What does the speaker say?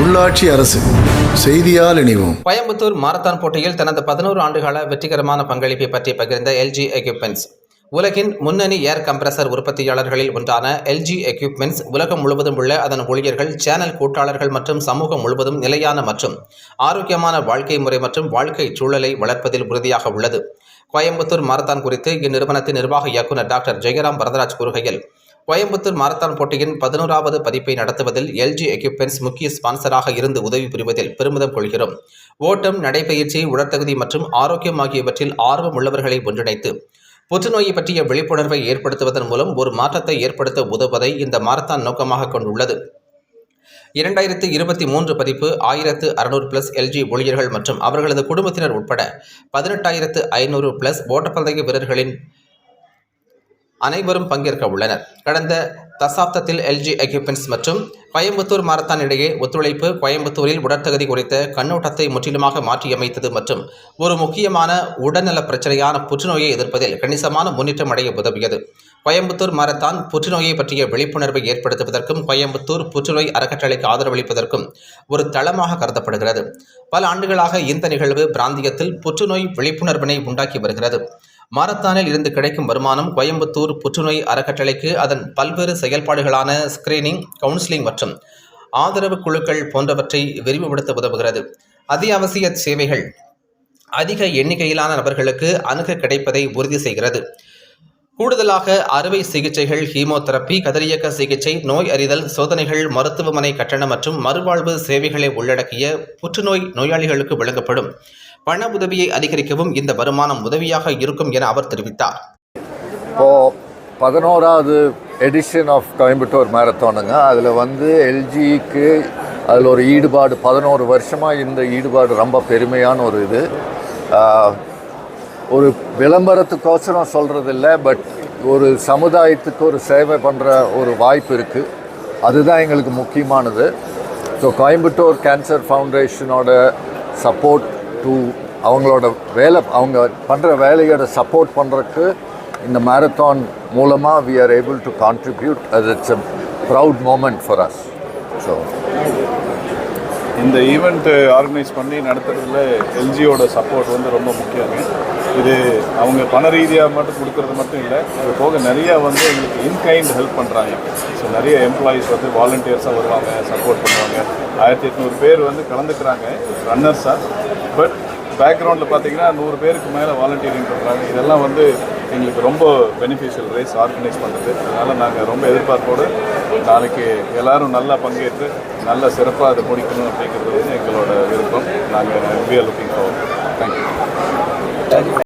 உள்ளாட்சி அரசு செய்தியால் இணைவோம். கோயம்புத்தூர் மாரத்தான் போட்டியில் தனது பதினோரு ஆண்டுகால வெற்றிகரமான பங்களிப்பை பற்றி பகிர்ந்த எல்ஜி எக்யூப்மெண்ட்ஸ் உலகின் முன்னணி ஏர் கம்ப்ரசர் உற்பத்தியாளர்களில் ஒன்றான எல்ஜி எக்யூப்மெண்ட்ஸ் உலகம் முழுவதும் உள்ள அதன் ஊழியர்கள் சேனல் கூட்டாளர்கள் மற்றும் சமூகம் முழுவதும் நிலையான மற்றும் ஆரோக்கியமான வாழ்க்கை முறை மற்றும் வாழ்க்கை சூழலை வளர்ப்பதில் உறுதியாக உள்ளது. கோயம்புத்தூர் மாரத்தான் குறித்து இந்நிறுவனத்தின் நிர்வாக இயக்குநர் டாக்டர் ஜெயராம் வரதராஜ் கூறுகையில் கோயம்புத்தூர் மாரத்தான் போட்டியின் பதினோராவது பதிப்பை நடத்துவதில் எல்ஜி எக்யூப்மெண்ட்ஸ் முக்கிய ஸ்பான்சராக இருந்து உதவி புரிவதில் பெருமிதம் கொள்கிறோம். ஓட்டம் நடைபயிற்சி உடற்தகுதி மற்றும் ஆரோக்கியம் ஆகியவற்றில் ஆர்வம் உள்ளவர்களை ஒன்றிணைத்து புற்றுநோயை பற்றிய விழிப்புணர்வை ஏற்படுத்துவதன் மூலம் ஒரு மாற்றத்தை ஏற்படுத்த உதவுவதை இந்த மாரத்தான் நோக்கமாக கொண்டுள்ளது. இரண்டாயிரத்து இருபத்தி மூன்று பதிப்பு ஆயிரத்து அறுநூறு பிளஸ் எல்ஜி ஊழியர்கள் மற்றும் அவர்களது குடும்பத்தினர் உட்பட பதினெட்டாயிரத்து ஐநூறு பிளஸ் ஓட்டப்பந்தய வீரர்களின் அனைவரும் பங்கேற்க உள்ளனர். கடந்த தசாப்தத்தில் எல்ஜி எக்யூப்மெண்ட்ஸ் மற்றும் கோயம்புத்தூர் மாரத்தான் இடையே ஒத்துழைப்பு கோயம்புத்தூரில் உடற்தகுதி குறித்த கண்ணோட்டத்தை முற்றிலுமாக மாற்றியமைத்தது மற்றும் ஒரு முக்கியமான உடல்நல பிரச்சனையான புற்றுநோயை எதிர்ப்பதில் கணிசமான முன்னேற்றம் அடைய உதவியது. கோயம்புத்தூர் மாரத்தான் புற்றுநோயை பற்றிய விழிப்புணர்வை ஏற்படுத்துவதற்கும் கோயம்புத்தூர் புற்றுநோய் அறக்கட்டளைக்கு ஆதரவளிப்பதற்கும் ஒரு தளமாக கருதப்படுகிறது. பல ஆண்டுகளாக இந்த நிகழ்வு பிராந்தியத்தில் புற்றுநோய் விழிப்புணர்வினை உண்டாக்கி வருகிறது. மாரத்தானில் இருந்து கிடைக்கும் வருமானம் கோயம்புத்தூர் புற்றுநோய் அறக்கட்டளைக்கு அதன் பல்வேறு செயல்பாடுகளான ஸ்கிரீனிங் கவுன்சிலிங் மற்றும் ஆதரவு குழுக்கள் போன்றவற்றை விரிவுபடுத்த உதவுகிறது. அத்தியாவசிய சேவைகள். அதிக எண்ணிக்கையிலான நபர்களுக்கு அணுக கிடைப்பதை உறுதி செய்கிறது. கூடுதலாக அறுவை சிகிச்சைகள் ஹீமோதெரப்பி கதிரியக்க சிகிச்சை நோய் அறிதல் சோதனைகள் மருத்துவமனை கட்டணம் மற்றும் மறுவாழ்வு சேவைகளை உள்ளடக்கிய புற்றுநோய் நோயாளிகளுக்கு வழங்கப்படும். பண உதவியை அதிகரிக்கவும் இந்த வருமானம் உதவியாக இருக்கும் என அவர் தெரிவித்தார். இப்போது பதினோராவது எடிஷன் ஆஃப் கோயம்புத்தூர் மேரத்தானுங்க அதில் வந்து எல்ஜிக்கு அதில் ஒரு ஈடுபாடு பதினோரு வருஷமாக இந்த ஈடுபாடு ரொம்ப பெருமையான ஒரு இது. ஒரு விளம்பரத்துக்கோசரம் சொல்கிறதில்ல பட் ஒரு சமுதாயத்துக்கு ஒரு சேவை பண்ணுற ஒரு வாய்ப்பு இருக்குது அதுதான் எங்களுக்கு முக்கியமானது. ஸோ கோயம்புத்தூர் கேன்சர் ஃபவுண்டேஷனோட சப்போர்ட் டு அவங்களோட வேலை அவங்க பண்ணுற வேலையோட சப்போர்ட் பண்ணுறதுக்கு இந்த மாரத்தான் மூலமாக we are able to contribute அது it's a proud moment for us so இந்த ஈவெண்ட்டு ஆர்கனைஸ் பண்ணி நடத்துறதுல எல்ஜியோட சப்போர்ட் வந்து ரொம்ப முக்கியம் இது அவங்க பண ரீதியாக மட்டும் கொடுக்கறது மட்டும் இல்லை அது போக நிறையா வந்து எங்களுக்கு இன்கைண்ட் ஹெல்ப் பண்ணுறாங்க ஸோ நிறைய எம்ப்ளாயீஸ் வந்து வாலண்டியர்ஸாக வருவாங்க சப்போர்ட் பண்ணுவாங்க. ஆயிரத்தி எட்நூறு பேர் வந்து கலந்துக்கிறாங்க ரன்னர்ஸாக பட் பேக்ரவுண்டில் பார்த்தீங்கன்னா நூறு பேருக்கு மேலே வாலண்டியரிங் பண்ணுறாங்க இதெல்லாம் வந்து எங்களுக்கு ரொம்ப பெனிஃபிஷியல் ரேஸ் ஆர்கனைஸ் பண்ணுறது அதனால் நாங்கள் ரொம்ப எதிர்பார்ப்போடு நாளைக்கு எல்லோரும் நல்லா பங்கேற்று நல்ல சிறப்பாக அதை முடிக்கணும் அப்படிங்கிறது வந்து எங்களோட விருப்பம். நாங்கள் we are looking forward thank you